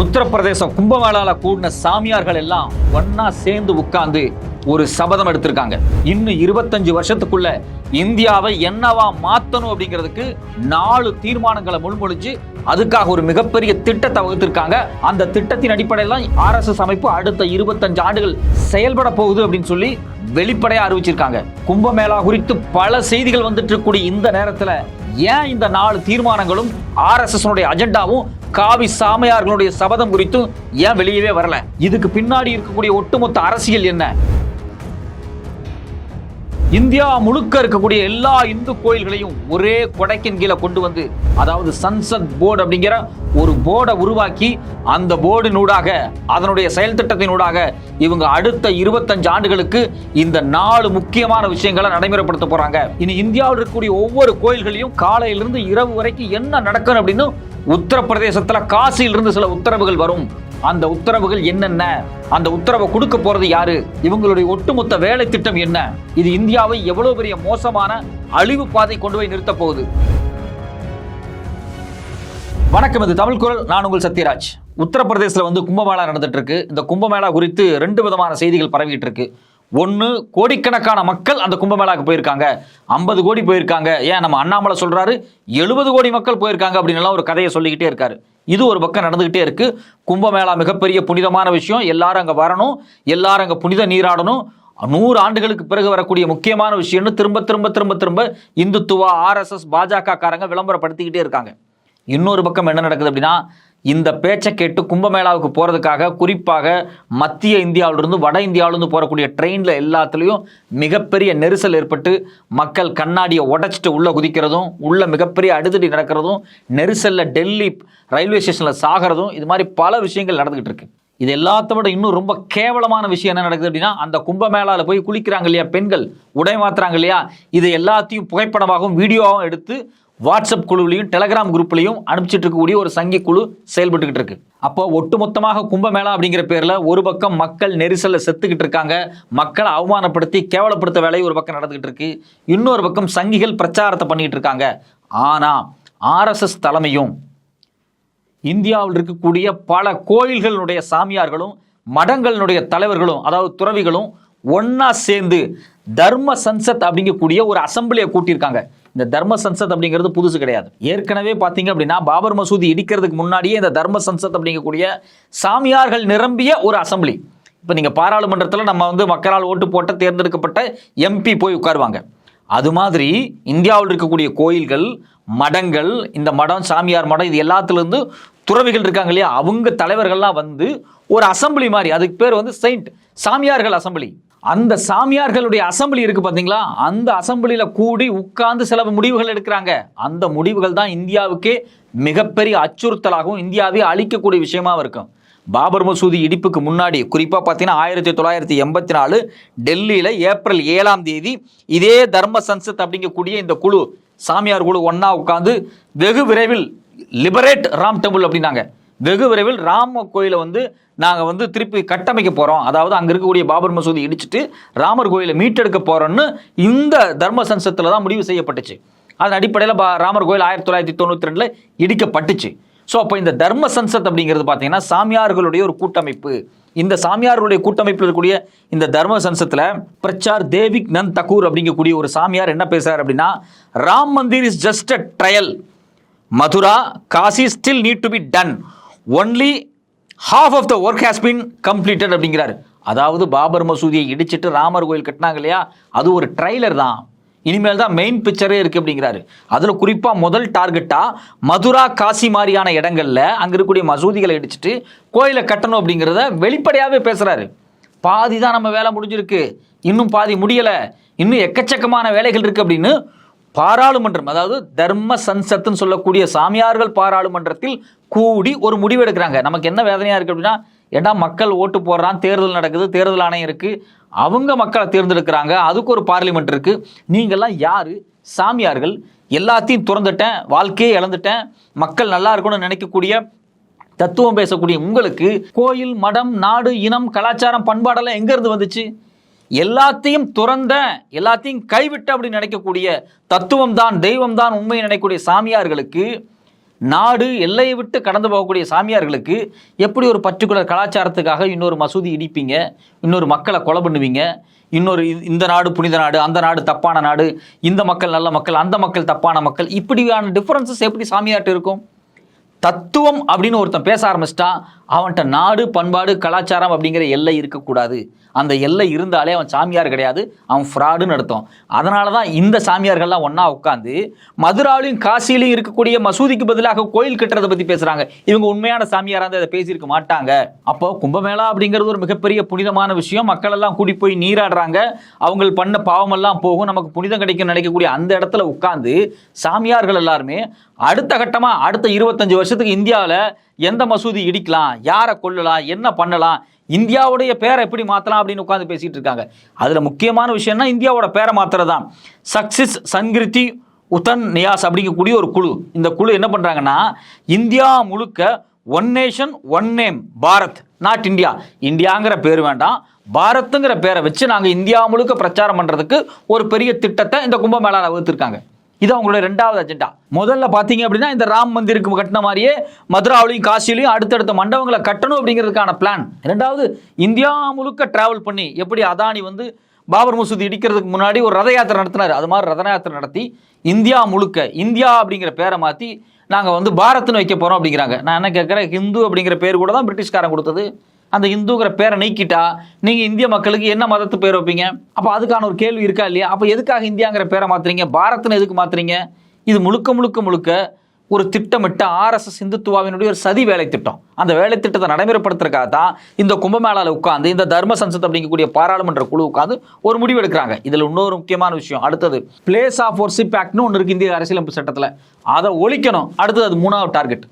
உத்தரப்பிரதேசம் கும்பமேளால கூடின சாமியார்கள் எல்லாம் ஒன்னா சேர்ந்து உட்கார்ந்து ஒரு சபதம் எடுத்திருக்காங்க. இன்னும் இருபத்தஞ்சு வருஷத்துக்குள்ள இந்தியாவை என்னவா மாத்தணும் அப்படிங்கிறதுக்கு நாலு தீர்மானங்களை முன்மொழிஞ்சு அதுக்காக ஒரு மிகப்பெரிய திட்டத்தை வகுத்திருக்காங்க. அந்த திட்டத்தின் அடிப்படையில் ஆர்எஸ்எஸ் அமைப்பு அடுத்த இருபத்தஞ்சு ஆண்டுகள் செயல்பட போகுது அப்படின்னு சொல்லி வெளிப்படையா அறிவிச்சிருக்காங்க. கும்பமேளா குறித்து பல செய்திகள் வந்துட்டு இருக்கக்கூடிய இந்த நேரத்தில் ஏன் இந்த நாலு தீர்மானங்களும் ஆர்எஸ்எஸ் அஜெண்டாவும் காவி சாமியார்களுடைய சபதம் குறித்தும் ஏன் வெளியவே வரல? இதுக்கு பின்னாடி இருக்கக்கூடிய ஒட்டுமொத்த அரசியல் என்ன? இந்தியா முழுக்க இருக்கக்கூடிய எல்லா இந்து கோயில்களையும் ஒரே கொடைக்கின் கீழே கொண்டு வந்து அதாவது சன்சத் போர்டு அப்படிங்கிற ஒரு போர்டை உருவாக்கி அந்த போர்டினூடாக அதனுடைய செயல் திட்டத்தினூடாக இவங்க அடுத்த இருபத்தஞ்சு ஆண்டுகளுக்கு இந்த நாலு முக்கியமான விஷயங்களை நடைமுறைப்படுத்த போறாங்க. இனி இந்தியாவில் இருக்கக்கூடிய ஒவ்வொரு கோயில்களையும் காலையிலிருந்து இரவு வரைக்கும் என்ன நடக்கணும் அப்படின்னு உத்தரப்பிரதேசத்தில் காசியிலிருந்து சில உத்தரவுகள் வரும். அந்த உத்தரவுகள் என்னென்ன? அந்த உத்தரவை கொடுக்க போறது யாரு? இவங்களுடைய ஒட்டுமொத்த வேலை திட்டம் என்ன? இது இந்தியாவை எவ்வளவு பெரிய மோசமான அழிவு பாதை கொண்டு போய் நிறுத்த போகுது? வணக்கம் இது தமிழ் குரல். நான் உங்கள் சத்யராஜ். உத்தரப்பிரதேசத்தில் வந்து கும்பமேளா நடந்துட்டு இருக்கு இந்த கும்பமேளா குறித்து ரெண்டு விதமான செய்திகள் பரவிட்டு இருக்கு ஒன்று கோடிக்கணக்கான மக்கள் அந்த கும்பமேளாவுக்கு போயிருக்காங்க. ஐம்பது கோடி போயிருக்காங்க. ஏன் நம்ம அண்ணாமலை சொல்கிறாரு எழுபது கோடி மக்கள் போயிருக்காங்க அப்படின்னு எல்லாம் ஒரு கதையை சொல்லிக்கிட்டே இருக்காரு. இது ஒரு பக்கம் நடந்துகிட்டே இருக்கு. கும்பமேளா மிகப்பெரிய புனிதமான விஷயம். எல்லாரும் அங்கே வரணும். எல்லாரும் அங்கே புனித நீராடணும். நூறு ஆண்டுகளுக்கு பிறகு வரக்கூடிய முக்கியமான விஷயம்னு திரும்ப திரும்ப திரும்ப திரும்ப இந்துத்துவா ஆர்எஸ்எஸ் பாஜக காரங்க விளம்பரப்படுத்திக்கிட்டே இருக்காங்க. இன்னொரு பக்கம் என்ன நடக்குது அப்படின்னா இந்த பேச்சை கேட்டு கும்பமேளாவுக்கு போகிறதுக்காக குறிப்பாக மத்திய இந்தியாவிலிருந்து வட இந்தியாவிலிருந்து போகக்கூடிய ட்ரெயினில் எல்லாத்துலேயும் மிகப்பெரிய நெரிசல் ஏற்பட்டு மக்கள் கண்ணாடியை உடைச்சிட்டு உள்ளே குதிக்கிறதும் உள்ளே மிகப்பெரிய அடுதடி நடக்கிறதும் நெரிசலில் டெல்லி ரயில்வே ஸ்டேஷனில் சாகிறதும் இது மாதிரி பல விஷயங்கள் நடந்துக்கிட்டு இருக்கு. இது எல்லாத்த விட இன்னும் ரொம்ப கேவலமான விஷயம் என்ன நடக்குது அப்படின்னா அந்த கும்பமேளாவில் போய் குளிக்கிறாங்க இல்லையா பெண்கள் உடை மாத்துறாங்க இல்லையா? இது எல்லாத்தையும் புகைப்படமாகவும் வீடியோவாகவும் எடுத்து வாட்ஸ்அப் குழுவிலையும் டெலகிராம் குரூப்லையும் அனுப்பிச்சிட்டு இருக்கக்கூடிய ஒரு சங்கி குழு செயல்பட்டுக்கிட்டு இருக்கு. அப்போ ஒட்டுமொத்தமாக கும்பமேளா அப்படிங்கிற பேர்ல ஒரு பக்கம் மக்கள் நெரிசல்ல செத்துக்கிட்டு இருக்காங்க மக்களை அவமானப்படுத்தி கேவலப்படுத்த வேலை ஒரு பக்கம் நடந்துகிட்டு இருக்கு இன்னொரு பக்கம் சங்கிகள் பிரச்சாரத்தை பண்ணிட்டு இருக்காங்க. ஆனா ஆர்எஸ்எஸ் தலைமையும் இந்தியாவில் இருக்கக்கூடிய பல கோயில்களுடைய சாமியார்களும் மடங்களினுடைய தலைவர்களும் அதாவது துறவிகளும் ஒன்னா சேர்ந்து தர்ம சன்சத் அப்படிங்கக்கூடிய ஒரு அசம்பிளியை கூட்டியிருக்காங்க. இந்த தர்ம சன்சத் அப்படிங்கிறது புதுசு கிடையாது. ஏற்கனவே பார்த்தீங்க அப்படின்னா பாபர் மசூதி இடிக்கிறதுக்கு முன்னாடியே இந்த தர்ம சன்சத் அப்படிங்கக்கூடிய சாமியார்கள் நிரம்பிய ஒரு அசம்பிளி. இப்போ நீங்கள் பாராளுமன்றத்தில் நம்ம வந்து மக்களால் ஓட்டு போட்ட தேர்ந்தெடுக்கப்பட்ட எம்பி போய் உட்காருவாங்க. அது மாதிரி இந்தியாவில் இருக்கக்கூடிய கோயில்கள் மடங்கள் இந்த மடம் சாமியார் மடம் இது எல்லாத்துலேருந்து துறவிகள் இருக்காங்க இல்லையா? அவங்க தலைவர்கள்லாம் வந்து ஒரு அசம்பிளி மாதிரி அதுக்கு பேர் வந்து செயின்ட் சாமியார்கள் அசம்பிளி. அந்த சாமியார்களுடைய அசம்பிளி இருக்கு பார்த்தீங்களா அந்த அசம்பிளியில் கூடி உட்கார்ந்து சில முடிவுகள் எடுக்கிறாங்க. அந்த முடிவுகள் தான் இந்தியாவுக்கே மிகப்பெரிய அச்சுறுத்தலாகவும் இந்தியாவே அழிக்கக்கூடிய விஷயமாக இருக்கும். பாபர் மசூதி இடிப்புக்கு முன்னாடி குறிப்பாக பார்த்தீங்கன்னா ஆயிரத்தி தொள்ளாயிரத்தி எண்பத்தி நாலு டெல்லியில் ஏப்ரல் ஏழாம் தேதி இதே தர்ம சன்சத் அப்படிங்கக்கூடிய இந்த குழு சாமியார் குழு ஒன்றா உட்காந்து வெகு விரைவில் லிபரேட் ராம் டெம்பிள் அப்படின்னாங்க. வெகு விரைவில் ராம கோயிலை வந்து நாங்கள் வந்து திருப்பி கட்டமைக்க போகிறோம் அதாவது அங்கே இருக்கக்கூடிய பாபர் மசூதி இடிச்சிட்டு ராமர் கோயிலை மீட்டெடுக்க போகிறோன்னு இந்த தர்ம சன்சத்தில் தான் முடிவு செய்யப்பட்டுச்சு. அதன் அடிப்படையில் பா ராமர் கோயில் ஆயிரத்தி தொள்ளாயிரத்தி தொண்ணூற்றி ரெண்டில் இடிக்கப்பட்டுச்சு. ஸோ அப்போ இந்த தர்ம சன்சத் அப்படிங்கிறது பார்த்தீங்கன்னா சாமியார்களுடைய ஒரு கூட்டமைப்பு. இந்த சாமியார்களுடைய கூட்டமைப்பில் இருக்கக்கூடிய இந்த தர்ம சன்சத்தில் பிரச்சார் தேவிக் நந்த் தக்கூர் அப்படிங்கக்கூடிய ஒரு சாமியார் என்ன பேசுகிறார் அப்படின்னா Ram Mandir is just a trial Mathura Kashi still need to be done only half of the work has been completed அப்படிங்கிறாரு. அதாவது பாபர் மசூதியை இடிச்சிட்டு ராமர் கோயில் கட்டினாங்க இல்லையா? அது ஒரு ட்ரைலர் தான். இனிமேல் தான் மெயின் பிக்சரே இருக்கு அப்படிங்கிறாரு. அதில் குறிப்பாக முதல் டார்கெட்டாக மதுரா காசி மாதிரியான இடங்களில் அங்கே இருக்கக்கூடிய மசூதிகளை இடிச்சிட்டு கோயிலை கட்டணும் அப்படிங்கிறத வெளிப்படையாகவே பேசுகிறாரு பாதி தான் நம்ம வேலை முடிஞ்சிருக்கு. இன்னும் பாதி முடியலை. இன்னும் எக்கச்சக்கமான வேலைகள் இருக்குது அப்படின்னு பாராளுமன்றம் அதாவது தர்ம சன்சத்துன்னு சொல்லக்கூடிய சாமியார்கள் பாராளுமன்றத்தில் கூடி ஒரு முடிவு எடுக்கிறாங்க. நமக்கு என்ன வேதனையாக இருக்குது அப்படின்னா ஏன்னா மக்கள் ஓட்டு போடுறான் தேர்தல் நடக்குது தேர்தல் ஆணையம் இருக்குது அவங்க மக்களை தேர்ந்தெடுக்கிறாங்க அதுக்கு ஒரு பார்லிமெண்ட் இருக்குது நீங்கள்லாம் யார்? சாமியார்கள். எல்லாத்தையும் துறந்துட்டேன் வாழ்க்கையே இழந்துட்டேன் மக்கள் நல்லா இருக்கணும்னு நினைக்கக்கூடிய தத்துவம் பேசக்கூடிய உங்களுக்கு கோயில் மடம் நாடு இனம் கலாச்சாரம் பண்பாடெல்லாம் எங்கேருந்து வந்துச்சு? எல்லாத்தையும் துறந்த எல்லாத்தையும் கைவிட்ட அப்படின்னு நினைக்கக்கூடிய தத்துவம் தான் தெய்வம் தான் உண்மை நினைக்கக்கூடிய சாமியார்களுக்கு நாடு எல்லையை விட்டு கடந்து போகக்கூடிய சாமியார்களுக்கு எப்படி ஒரு பர்டிகுலர் கலாச்சாரத்துக்காக இன்னொரு மசூதி இடிப்பீங்க இன்னொரு மக்களை கொலை பண்ணுவீங்க இன்னொரு இந்த நாடு புனித நாடு அந்த நாடு தப்பான நாடு இந்த மக்கள் நல்ல மக்கள் அந்த மக்கள் தப்பான மக்கள் இப்படியான டிஃப்ரென்சஸ் எப்படி சாமியார்ட்டு இருக்கும்? தத்துவம் அப்படின்னு ஒருத்தன் பேச ஆரம்பிச்சிட்டான் அவன்கிட்ட நாடு பண்பாடு கலாச்சாரம் அப்படிங்கிற எல்லை இருக்கக்கூடாது. அந்த எல்லை இருந்தாலே அவன் சாமியார் கிடையாது அவன் ஃப்ராடுன்னு அர்த்தம். அதனால தான் இந்த சாமியார்கள்லாம் ஒன்றா உட்காந்து மதுராவிலையும் காசிலையும் இருக்கக்கூடிய மசூதிக்கு பதிலாக கோயில் கட்டுறதை பற்றி பேசுகிறாங்க இவங்க உண்மையான சாமியாராக இருந்தால் அதை பேசியிருக்க மாட்டாங்க. அப்போ கும்பமேளா அப்படிங்கிறது ஒரு மிகப்பெரிய புனிதமான விஷயம். மக்கள் எல்லாம் கூடி போய் நீராடுறாங்க. அவங்க பண்ண பாவமெல்லாம் போகும். நமக்கு புனிதம் கிடைக்கும் நினைக்கக்கூடிய அந்த இடத்துல உட்காந்து சாமியார்கள் எல்லாருமே அடுத்த கட்டமாக அடுத்த இருபத்தஞ்சு வருஷத்துக்கு இந்தியாவில் எந்த மசூதி இடிக்கலாம் யாரை கொல்லலாம் என்ன பண்ணலாம் இந்தியாவுடைய பேரை எப்படி மாற்றலாம் அப்படின்னு உட்காந்து பேசிகிட்டு இருக்காங்க. அதில் முக்கியமான விஷயம்னா இந்தியாவோட பேரை மாத்துறதுதான். சக்சிஸ் சங்கிருதி உத்தன் நியாஸ் அப்படிங்கக்கூடிய ஒரு குழு. இந்த குழு என்ன பண்ணுறாங்கன்னா இந்தியா முழுக்க one nation one name Bharat not India. இந்தியாங்கிற பேர் வேண்டாம். பாரத்துங்கிற பேரை வச்சு நாங்கள் இந்தியா முழுக்க பிரச்சாரம் பண்ணுறதுக்கு ஒரு பெரிய திட்டத்தை இந்த கும்பமேளாவில் வகுத்திருக்காங்க. இது அவங்களோட ரெண்டாவது அஜெண்டா முதல்ல பார்த்தீங்க அப்படின்னா இந்த ராம் மந்திருக்கு கட்டின மாதிரியே மதுராவிலையும் காசிலையும் அடுத்தடுத்த மண்டபங்களை கட்டணும் அப்படிங்கிறதுக்கான பிளான் ரெண்டாவது இந்தியா முழுக்க டிராவல் பண்ணி எப்படி அதானி வந்து பாபர் மசூதி இடிக்கிறதுக்கு முன்னாடி ஒரு ரத யாத்திரை நடத்தினார். அது மாதிரி ரத யாத்திரை நடத்தி இந்தியா முழுக்க இந்தியா அப்படிங்கிற பேரை மாற்றி நாங்கள் வந்து பாரத்னு வைக்க போகிறோம் அப்படிங்கிறாங்க. நான் என்ன கேட்குறேன்? ஹிந்து அப்படிங்கிற பேர் கூட தான் பிரிட்டிஷ்காரன் கொடுத்தது. அந்த இந்துங்கிற பேரை நீக்கிட்டா நீங்கள் இந்திய மக்களுக்கு என்ன மதத்து பேர் வைப்பீங்க? அப்போ அதுக்கான ஒரு கேள்வி இருக்கா இல்லையா? அப்போ எதுக்காக இந்தியாங்கிற பேரை மாற்றுறீங்க பாரத்னு எதுக்கு மாற்றுறீங்க இது முழுக்க முழுக்க முழுக்க ஒரு திட்டமிட்ட ஆர்எஸ்எஸ் இந்துத்துவாவினுடைய ஒரு சதி வேலை திட்டம். அந்த வேலை திட்டத்தை நடைமுறைப்படுத்துறதுக்காக தான் இந்த கும்பமேளாவில் உட்காந்து இந்த தர்ம சன்சத் அப்படிங்கக்கூடிய பாராளுமன்ற குழு உட்காந்து ஒரு முடிவு எடுக்கிறாங்க. இதில் இன்னொரு முக்கியமான விஷயம் அடுத்தது பிளேஸ் ஆஃப் ஒர்ஷிப் ஆக்ட்னு ஒன்று இருக்கு இந்திய அரசியலமைப்பு சட்டத்தில். அதை ஒழிக்கணும். அடுத்தது அது மூணாவது டார்கெட்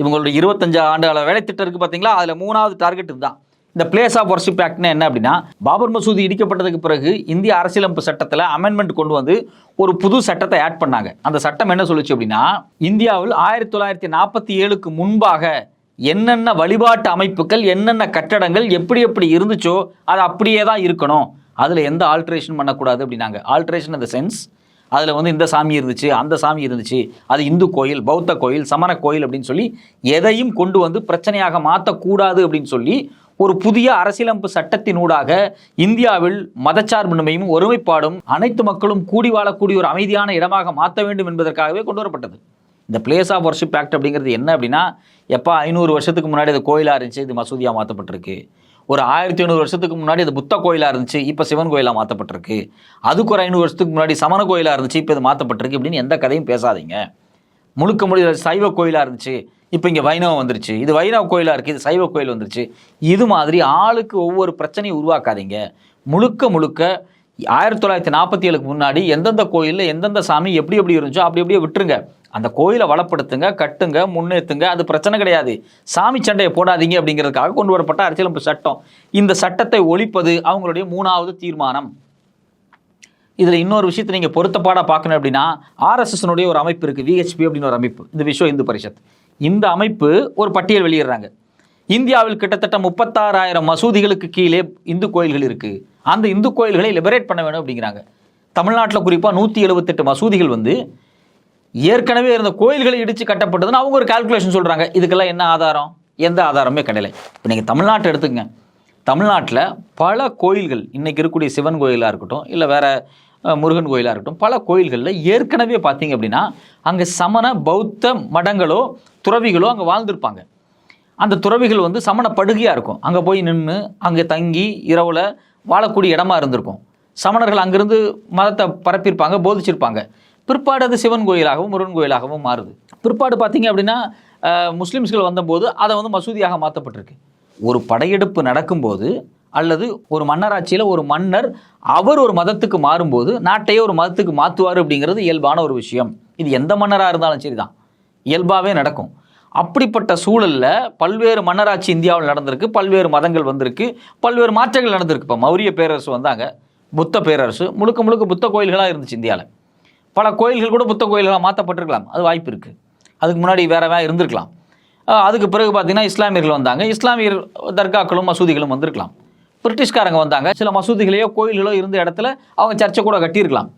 இவங்களோட இருபத்தஞ்சு ஆண்டு கால வேலை திட்டம் இருக்கு பார்த்தீங்களா அதில் மூணாவது டார்கெட் இதுதான். இந்த பிளேஸ் ஆஃப் ஒர்ஷிப் ஆக்ட்னா என்ன அப்படின்னா பாபர் மசூதி இடிக்கப்பட்டதுக்கு பிறகு இந்திய அரசியலமைப்பு சட்டத்தில் அமெண்ட்மெண்ட் கொண்டு வந்து ஒரு புது சட்டத்தை ஆட் பண்ணாங்க. அந்த சட்டம் என்ன சொல்லுச்சு அப்படின்னா இந்தியாவில் ஆயிரத்தி தொள்ளாயிரத்தி நாற்பத்தி ஏழுக்கு முன்பாக என்னென்ன வழிபாட்டு அமைப்புகள் என்னென்ன கட்டடங்கள் எப்படி எப்படி இருந்துச்சோ அது அப்படியே தான் இருக்கணும். அதில் எந்த ஆல்ட்ரேஷன் பண்ணக்கூடாது அப்படின்னாங்க. ஆல்ட்ரேஷன் இந்த சென்ஸ் அதில் வந்து இந்த சாமி இருந்துச்சு அந்த சாமி இருந்துச்சு அது இந்து கோயில் பௌத்த கோயில் சமண கோயில் அப்படின்னு சொல்லி எதையும் கொண்டு வந்து பிரச்சனையாக மாற்றக்கூடாது அப்படின்னு சொல்லி ஒரு புதிய அரசியலமைப்பு சட்டத்தினூடாக இந்தியாவில் மதச்சார்பின்மையும் ஒருமைப்பாடும் அனைத்து மக்களும் கூடி வாழக்கூடிய ஒரு அமைதியான இடமாக மாற்ற வேண்டும் என்பதற்காகவே கொண்டு வரப்பட்டது. இந்த பிளேஸ் ஆஃப் ஒர்ஷிப் ஆக்ட் அப்படிங்கிறது என்ன அப்படின்னா எப்போ ஐநூறு வருஷத்துக்கு முன்னாடி இது கோயிலாக இருந்துச்சு இது மசூதியாக மாற்றப்பட்டிருக்கு ஒரு ஆயிரத்தி ஐநூறு வருஷத்துக்கு முன்னாடி அது புத்த கோயிலாக இருந்துச்சு இப்போ சிவன் கோயிலாக மாற்றப்பட்டிருக்கு அதுக்கு ஒரு ஐநூறு வருஷத்துக்கு முன்னாடி சமண கோயிலாக இருந்துச்சு இப்போ இது மாற்றப்பட்டிருக்கு இப்படின்னு எந்த கதையும் பேசாதீங்க. முழுக்க முழுக்க சைவ கோயிலாக இருந்துச்சு இப்போ இங்கே வைணவம் வந்துருச்சு. இது வைணவ கோயிலாக இருக்குது இது சைவ கோயில் வந்துருச்சு. இது மாதிரி ஆளுக்கு ஒவ்வொரு பிரச்சனையும் உருவாக்காதீங்க. முழுக்க முழுக்க ஆயிரத்தி தொள்ளாயிரத்தி நாற்பத்தி ஏழுக்கு முன்னாடி எந்தெந்த கோயிலில் எந்தெந்த சாமி எப்படி எப்படி இருந்துச்சோ அப்படி அப்படியே விட்டுருங்க. அந்த கோயிலை வளப்படுத்துங்க கட்டுங்க முன்னேற்றுங்க அது பிரச்சனை கிடையாது. சாமி சண்டையை போடாதீங்க அப்படிங்கிறதுக்காக கொண்டு வரப்பட்ட அரசியலமைப்பு சட்டம். இந்த சட்டத்தை ஒழிப்பது அவங்களுடைய மூணாவது தீர்மானம். இதில் இன்னொரு விஷயத்தை நீங்கள் பொருத்தப்பாடாக பார்க்கணும் அப்படின்னா ஆர்எஸ்எஸ்னுடைய ஒரு அமைப்பு இருக்குது விஹெச்பி அப்படின்னு ஒரு அமைப்பு. இந்த விஸ்வ இந்து பரிஷத். இந்த அமைப்பு ஒரு பட்டியல் வெளியிடுறாங்க. இந்தியாவில் கிட்டத்தட்ட முப்பத்தாறாயிரம் மசூதிகளுக்கு கீழே இந்து கோயில்கள் இருக்குது அந்த இந்து கோயில்களை லிபரேட் பண்ண வேணும் அப்படிங்கிறாங்க. தமிழ்நாட்டில் குறிப்பாக நூற்றி எழுபத்தெட்டு மசூதிகள் வந்து ஏற்கனவே இருந்த கோயில்களை இடித்து கட்டப்பட்டதுன்னு அவங்க ஒரு கால்குலேஷன் சொல்கிறாங்க இதுக்கெல்லாம் என்ன ஆதாரம்? எந்த ஆதாரமே கிடையாது இப்போ நீங்கள் தமிழ்நாட்டை எடுத்துக்கங்க. தமிழ்நாட்டில் பல கோயில்கள் இன்றைக்கி இருக்கக்கூடிய சிவன் கோயிலாக இருக்கட்டும் இல்லை வேறு முருகன் கோயிலாக இருக்கட்டும் பல கோயில்களில் ஏற்கனவே பார்த்தீங்க அப்படின்னா அங்கே சமண பௌத்த மடங்களோ துறவிகளோ அங்கே வாழ்ந்திருப்பாங்க. அந்த துறவிகள் வந்து சமண படுகையாக இருக்கும். அங்கே போய் நின்று அங்கே தங்கி இரவில் வாழக்கூடிய இடமா இருந்திருக்கும். சமணர்கள் அங்கேருந்து மதத்தை பரப்பியிருப்பாங்க போதிச்சிருப்பாங்க. பிற்பாடு அது சிவன் கோயிலாகவும் முருகன் கோயிலாகவும் மாறுது. பிற்பாடு பார்த்தீங்க அப்படின்னா முஸ்லீம்ஸ்கள் முஸ்லிம்ஸ்கள் வந்தபோது அதை வந்து மசூதியாக மாற்றப்பட்டிருக்கு ஒரு படையெடுப்பு நடக்கும்போது அல்லது ஒரு மன்னராட்சியில் ஒரு மன்னர் அவர் ஒரு மதத்துக்கு மாறும்போது நாட்டையே ஒரு மதத்துக்கு மாற்றுவார் அப்படிங்கிறது இயல்பான ஒரு விஷயம். இது எந்த மன்னராக இருந்தாலும் சரி தான் இயல்பாகவே நடக்கும். அப்படிப்பட்ட சூழலில் பல்வேறு மன்னராட்சி இந்தியாவில் நடந்திருக்கு பல்வேறு மதங்கள் வந்திருக்கு பல்வேறு மாற்றங்கள் நடந்திருக்கு. இப்போ மௌரிய பேரரசு வந்தாங்க புத்த பேரரசு முழுக்க முழுக்க புத்த கோயில்களாக இருந்துச்சு இந்தியாவில் பல கோயில்கள் கூட புத்த கோயில்களாக மாற்றப்பட்டிருக்கலாம் அது வாய்ப்பு இருக்குது அதுக்கு முன்னாடி வேறவே இருந்திருக்கலாம். அதுக்கு பிறகு பார்த்தீங்கன்னா இஸ்லாமியர்கள் வந்தாங்க. இஸ்லாமியர் தர்காக்களும் மசூதிகளும் வந்திருக்கலாம். பிரிட்டிஷ்காரங்க வந்தாங்க. சில மசூதிகளையோ கோயில்களோ இருந்த இடத்துல அவங்க சர்ச்சை கூட கட்டியிருக்கலாம்.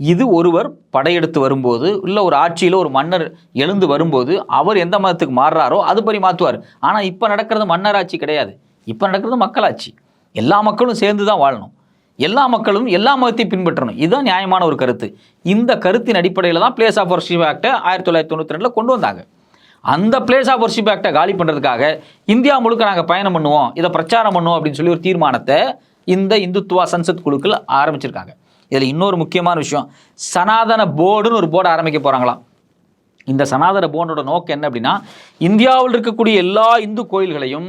இது ஒருவர் படையெடுத்து வரும்போது இல்லை ஒரு ஆட்சியில் ஒரு மன்னர் எழுந்து வரும்போது அவர் எந்த மதத்துக்கு மாறுறாரோ அது படி மாற்றுவார் ஆனால் இப்போ நடக்கிறது மன்னர் ஆட்சி கிடையாது. இப்போ நடக்கிறது மக்களாட்சி. எல்லா மக்களும் சேர்ந்து தான் வாழணும். எல்லா மக்களும் எல்லா மதத்தையும் பின்பற்றணும். இதுதான் நியாயமான ஒரு கருத்து. இந்த கருத்தின் அடிப்படையில் தான் பிளேஸ் ஆஃப் ஒர்ஷிப் ஆக்டை ஆயிரத்தி தொள்ளாயிரத்தி தொண்ணூற்றி ரெண்டில் கொண்டு வந்தாங்க. அந்த பிளேஸ் ஆஃப் ஒர்ஷிப் ஆக்டை காலி பண்ணுறதுக்காக இந்தியா முழுக்க நாங்கள் பயணம் பண்ணுவோம் இதை பிரச்சாரம் பண்ணுவோம் அப்படின்னு சொல்லி ஒரு தீர்மானத்தை இந்த இந்துத்துவா சன்சத் குழுக்கள் ஆரம்பிச்சிருக்காங்க. இதில் இன்னொரு முக்கியமான விஷயம் சனாதன போர்டுன்னு ஒரு போர்டு ஆரம்பிக்க போகிறாங்களாம் இந்த சனாதன போர்டோட நோக்கம் என்ன அப்படின்னா இந்தியாவில் இருக்கக்கூடிய எல்லா இந்து கோயில்களையும்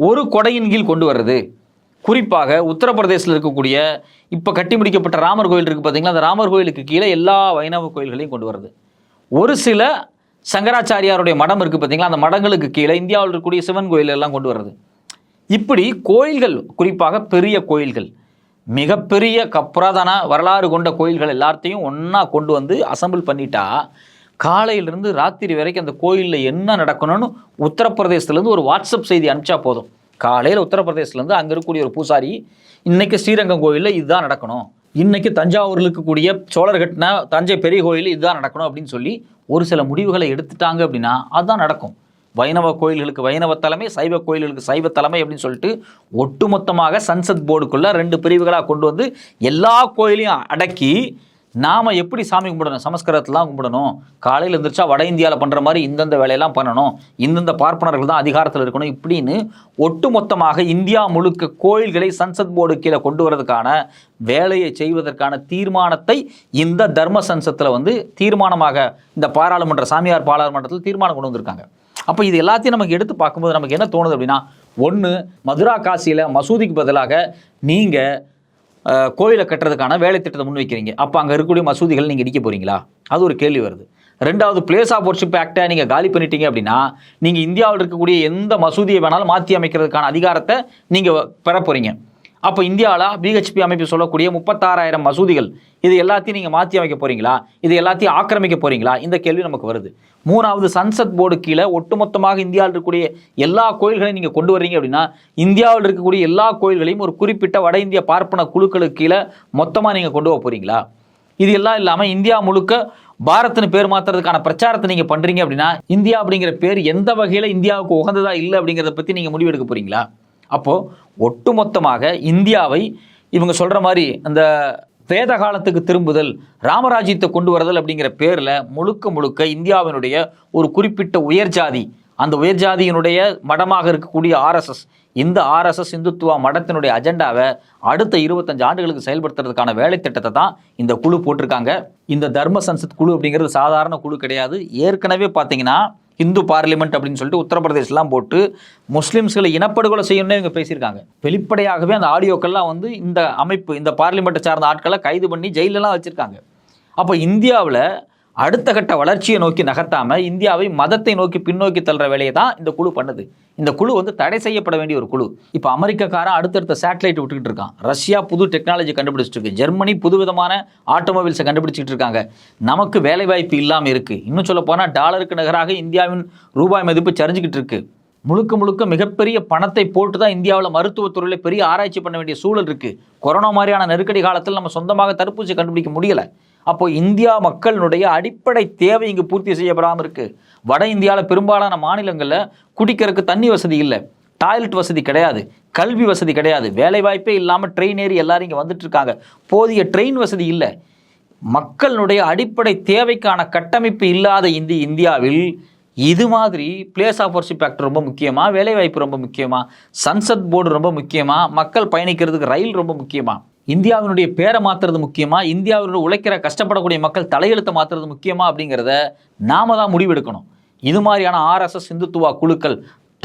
ஒரு கொடையின் கீழ் கொண்டு வர்றது. குறிப்பாக உத்தரப்பிரதேசத்தில் இருக்கக்கூடிய இப்போ கட்டி முடிக்கப்பட்ட ராமர் கோயில் இருக்குது பார்த்தீங்களா அந்த ராமர் கோயிலுக்கு கீழே எல்லா வைணவ கோயில்களையும் கொண்டு வருது ஒரு சில சங்கராச்சாரியாருடைய மடம் இருக்குது பார்த்தீங்களா அந்த மடங்களுக்கு கீழே இந்தியாவில் இருக்கக்கூடிய சிவன் கோயில் எல்லாம் கொண்டு வருது இப்படி கோயில்கள் குறிப்பாக பெரிய கோயில்கள் மிகப்பெரிய கப்புராதன வரலாறு கொண்ட கோயில்கள் எல்லாத்தையும் ஒன்றா கொண்டு வந்து அசம்பிள் பண்ணிட்டா காலையிலிருந்து ராத்திரி வரைக்கும் அந்த கோயிலில் என்ன நடக்கணும்னு உத்தரப்பிரதேசத்துலேருந்து ஒரு வாட்ஸ்அப் செய்தி அனுப்பிச்சா போதும். காலையில் உத்தரப்பிரதேசத்துலேருந்து அங்கே இருக்கக்கூடிய ஒரு பூசாரி இன்னைக்கு ஸ்ரீரங்கம் கோயிலில் இதுதான் நடக்கணும். இன்னைக்கு தஞ்சாவூரில் இருக்கக்கூடிய சோழர் கட்டின தஞ்சை பெரிய கோயில் இதுதான் நடக்கணும் அப்படின்னு சொல்லி ஒரு சில முடிவுகளை எடுத்துட்டாங்க அப்படின்னா அதுதான் நடக்கும். வைணவ கோயில்களுக்கு வைணவ தலைமை சைவ கோயில்களுக்கு சைவ தலைமை அப்படின்னு சொல்லிட்டு ஒட்டுமொத்தமாக சன்சத் போர்டுக்குள்ள ரெண்டு பிரிவுகளாக கொண்டு வந்து எல்லா கோயிலையும் அடக்கி நாம் எப்படி சாமி கும்பிடணும்? சமஸ்கிருதத்தெலாம் கும்பிடணும். காலையில் எழுந்திரிச்சா வட இந்தியாவில் பண்ணுற மாதிரி இந்தந்த வேலையெல்லாம் பண்ணணும். இந்தந்த பார்ப்பனர்கள் தான் அதிகாரத்தில் இருக்கணும் இப்படின்னு ஒட்டுமொத்தமாக இந்தியா முழுக்க கோயில்களை சன்சத் போர்டு கீழே கொண்டு வரதுக்கான வேலையை செய்வதற்கான தீர்மானத்தை இந்த தர்ம சன்சத்தில் வந்து தீர்மானமாக இந்த பாராளுமன்ற சாமியார் பாராளுமன்றத்தில் தீர்மானம் கொண்டு வந்திருக்காங்க. அப்போ இது எல்லாத்தையும் நமக்கு எடுத்து பார்க்கும்போது நமக்கு என்ன தோணுது அப்படின்னா ஒன்று மதுரா காசியில் மசூதிக்கு பதிலாக நீங்கள் கோயிலை கட்டுறதுக்கான வேலை திட்டத்தை முன்வைக்கிறீங்க. அப்போ அங்கே இருக்கக்கூடிய மசூதிகள் நீங்கள் இடிக்க போகிறீங்களா அது ஒரு கேள்வி வருது. ரெண்டாவது பிளேஸ் ஆஃப் ஒர்ஷிப் ஆக்டை நீங்கள் காலி பண்ணிட்டீங்க அப்படின்னா நீங்கள் இந்தியாவில் இருக்கக்கூடிய எந்த மசூதியை வேணாலும் மாற்றி அமைக்கிறதுக்கான அதிகாரத்தை நீங்கள் பெற போகிறீங்க அப்போ இந்தியாவில் பிஹெச்பி அமைப்பு சொல்லக்கூடிய முப்பத்தாறாயிரம் மசூதிகள் இது எல்லாத்தையும் நீங்கள் மாற்றி அமைக்க போகிறீங்களா இது எல்லாத்தையும் ஆக்கிரமிக்க போகிறீங்களா இந்த கேள்வி நமக்கு வருது. மூணாவது சன்சத் போர்டு கீழே ஒட்டுமொத்தமாக இந்தியாவில் இருக்கக்கூடிய எல்லா கோயில்களையும் நீங்கள் கொண்டு வர்றீங்க அப்படின்னா இந்தியாவில் இருக்கக்கூடிய எல்லா கோயில்களையும் ஒரு குறிப்பிட்ட வட இந்திய பார்ப்பன குழுக்களுக்கு கீழே மொத்தமாக நீங்கள் கொண்டு போக போகிறீங்களா இது எல்லாம் இல்லாமல் இந்தியா முழுக்க பாரத்னு பேர் மாற்றுறதுக்கான பிரச்சாரத்தை நீங்கள் பண்ணுறீங்க அப்படின்னா இந்தியா அப்படிங்கிற பேர் எந்த வகையில் இந்தியாவுக்கு உகந்ததா இல்லை அப்படிங்கிறத பற்றி நீங்கள் முடிவெடுக்க போகிறீங்களா அப்போது ஒட்டுமொத்தமாக இந்தியாவை இவங்க சொல்கிற மாதிரி அந்த வேத காலத்துக்கு திரும்புதல் ராமராஜ்யத்தை கொண்டு வரதல் அப்படிங்கிற பேரில் முழுக்க முழுக்க இந்தியாவினுடைய ஒரு குறிப்பிட்ட உயர் ஜாதி அந்த உயர் ஜாதியினுடைய மடமாக இருக்கக்கூடிய ஆர்எஸ்எஸ் இந்த ஆர்எஸ்எஸ் இந்துத்துவா மடத்தினுடைய அஜெண்டாவை அடுத்த இருபத்தஞ்சு ஆண்டுகளுக்கு செயல்படுத்துறதுக்கான வேலை திட்டத்தை தான் இந்த குழு போட்டிருக்காங்க. இந்த தர்ம சன்சத் குழு அப்படிங்கிறது சாதாரண குழு கிடையாது. ஏற்கனவே பார்த்தீங்கன்னா இந்து பார்லிமெண்ட் அப்படின்னு சொல்லிட்டு உத்தரப்பிரதேசலாம் போட்டு முஸ்லீம்ஸ்களை இனப்படுகொலை செய்யணும்னு இவங்க பேசியிருக்காங்க. வெளிப்படையாகவே அந்த ஆடியோக்கள்லாம் வந்து இந்த அமைப்பு இந்த பார்லிமெண்ட்டை சார்ந்த ஆட்களை கைது பண்ணி ஜெயிலெலாம் வச்சுருக்காங்க. அப்போ இந்தியாவில் அடுத்த கட்ட வளர்ச்சியை நோக்கி நகர்த்தாமல் இந்தியாவை மதத்தை நோக்கி பின்னோக்கி தள்ளுற வேலையை தான் இந்த குழு பண்ணுது. இந்த குழு வந்து தடை செய்யப்பட வேண்டிய ஒரு குழு. இப்போ அமெரிக்காக்காரன் அடுத்தடுத்த சேட்டலைட் விட்டுக்கிட்டு இருக்கான். ரஷ்யா புது டெக்னாலஜி கண்டுபிடிச்சிட்டு இருக்கு. ஜெர்மனி புது விதமான ஆட்டோமொபைல்ஸை கண்டுபிடிச்சிட்டு இருக்காங்க. நமக்கு வேலை வாய்ப்பு இல்லாமல் இருக்குது இன்னும் சொல்ல போனால் டாலருக்கு நிகராக இந்தியாவின் ரூபாய் மதிப்பு சரிஞ்சுக்கிட்டு இருக்குது முழுக்க முழுக்க மிகப்பெரிய பணத்தை போட்டு தான் இந்தியாவில் மருத்துவத்துறையில் பெரிய ஆராய்ச்சி பண்ண வேண்டிய சூழல் இருக்குது கொரோனா மாதிரியான நெருக்கடி காலத்தில் நம்ம சொந்தமாக தடுப்பூசி கண்டுபிடிக்க முடியல. அப்போ இந்தியா மக்களினுடைய அடிப்படை தேவை இங்கு பூர்த்தி செய்யப்படாமல் இருக்குது வட இந்தியாவில் பெரும்பாலான மாநிலங்களில் குடிக்கிறதுக்கு தண்ணி வசதி இல்லை. டாய்லெட் வசதி கிடையாது. கல்வி வசதி கிடையாது. வேலைவாய்ப்பே இல்லாமல் ட்ரெயின் ஏறி எல்லாரும் இங்கே வந்துட்டு இருக்காங்க. போதிய ட்ரெயின் வசதி இல்லை. மக்களுடைய அடிப்படை தேவைக்கான கட்டமைப்பு இல்லாத இந்தி இந்தியாவில் இது மாதிரி பிளேஸ் ஆஃப் ஒர்ஷிப் ஆக்ட் ரொம்ப முக்கியமா வேலைவாய்ப்பு ரொம்ப முக்கியமா சன்சத் போர்டு ரொம்ப முக்கியமா மக்கள் பயணிக்கிறதுக்கு ரயில் ரொம்ப முக்கியமா இந்தியாவினுடைய பேரை மாற்றுறது முக்கியமா இந்தியாவினுடைய உழைக்கிற கஷ்டப்படக்கூடிய மக்கள் தலையெழுத்தை மாத்துறது முக்கியமா அப்படிங்கிறத நாம தான் முடிவெடுக்கணும். இது மாதிரியான ஆர்எஸ்எஸ் இந்துத்துவா குழுக்கள்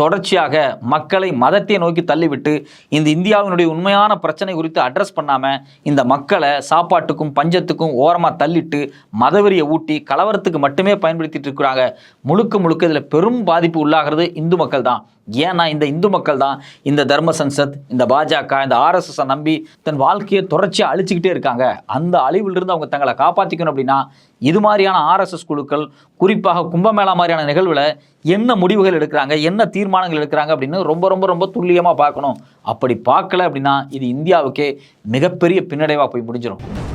தொடர்ச்சியாக மக்களை மதத்தை நோக்கி தள்ளிவிட்டு இந்த இந்தியாவினுடைய உண்மையான பிரச்சனை குறித்து அட்ரஸ் பண்ணாமல் இந்த மக்களை சாப்பாட்டுக்கும் பஞ்சத்துக்கும் ஓரமாக தள்ளிட்டு மதவெறியை ஊட்டி கலவரத்துக்கு மட்டுமே பயன்படுத்திட்டு இருக்கிறாங்க. முழுக்க முழுக்க இதில் பெரும் பாதிப்பு உள்ளாகிறது இந்து மக்கள் தான். ஏன்னா இந்த இந்து மக்கள் தான் இந்த தர்ம சன்சத் இந்த பாஜக இந்த ஆர்எஸ்எஸை நம்பி தன் வாழ்க்கையை தொடர்ச்சியாக அழிச்சுக்கிட்டே இருக்காங்க. அந்த அழிவிலிருந்து அவங்க தங்களை காப்பாற்றிக்கணும் அப்படின்னா இது மாதிரியான ஆர்எஸ்எஸ் குழுக்கள் குறிப்பாக கும்பமேளா மாதிரியான நிகழ்வில் என்ன முடிவுகள் எடுக்கிறாங்க என்ன தீர்மானங்கள் எடுக்கிறாங்க அப்படின்னு ரொம்ப ரொம்ப ரொம்ப துல்லியமாக பார்க்கணும். அப்படி பார்க்கல அப்படின்னா இது இந்தியாவுக்கே மிகப்பெரிய பின்னடைவாக போய் முடிஞ்சிடும்